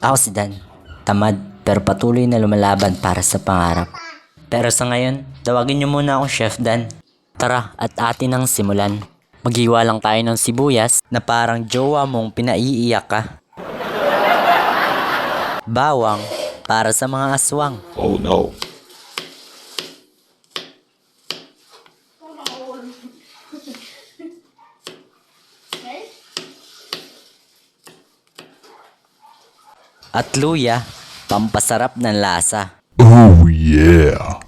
Ako si Dan. Tamad pero patuloy na lumalaban para sa pangarap. Pero sa ngayon, tawagin niyo muna akong Chef Dan. Tara at atin ang simulan. Maghiwa lang tayo ng sibuyas na parang jowa mong pinaiiyak ka. Bawang para sa mga aswang. Oh no. At luya, pampasarap ng lasa. Oh yeah.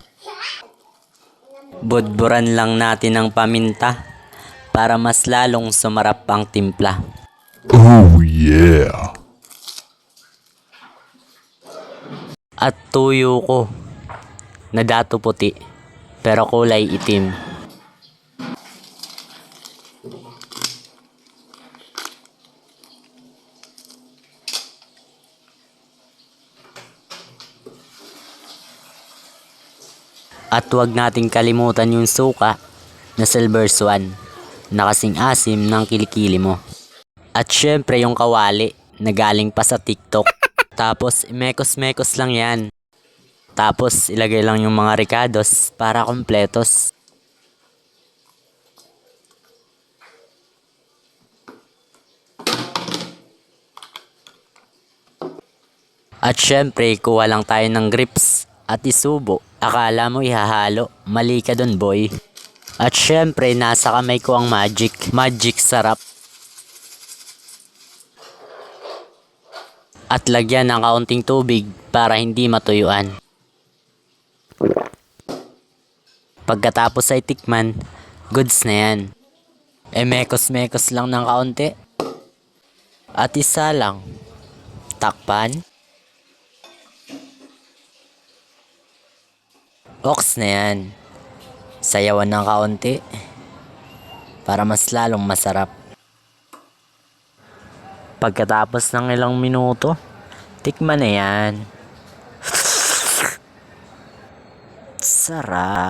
Budburan lang natin ang paminta para mas lalong sumarap ang timpla. Oh yeah. At tuyo ko na dato puti pero kulay itim. At huwag nating kalimutan yung suka na silver swan na kasing asim ng kilikili mo. At syempre yung kawali na galing pa sa TikTok. Tapos mekos-mekos lang yan. Tapos ilagay lang yung mga ricados para kompletos. At syempre, kuha lang tayo ng grips at isubo. Akala mo ihahalo, mali ka dun boy. At syempre, nasa kamay ko ang magic. Magic sarap. At lagyan ng kaunting tubig para hindi matuyuan. Pagkatapos ay tikman, goods na yan. E mekos-mekos lang ng kaunti. At isa lang. Takpan. Ox na yan. Sayawan ng kaunti. Para mas lalong masarap. Pagkatapos ng ilang minuto, tikman na yan. Sarap.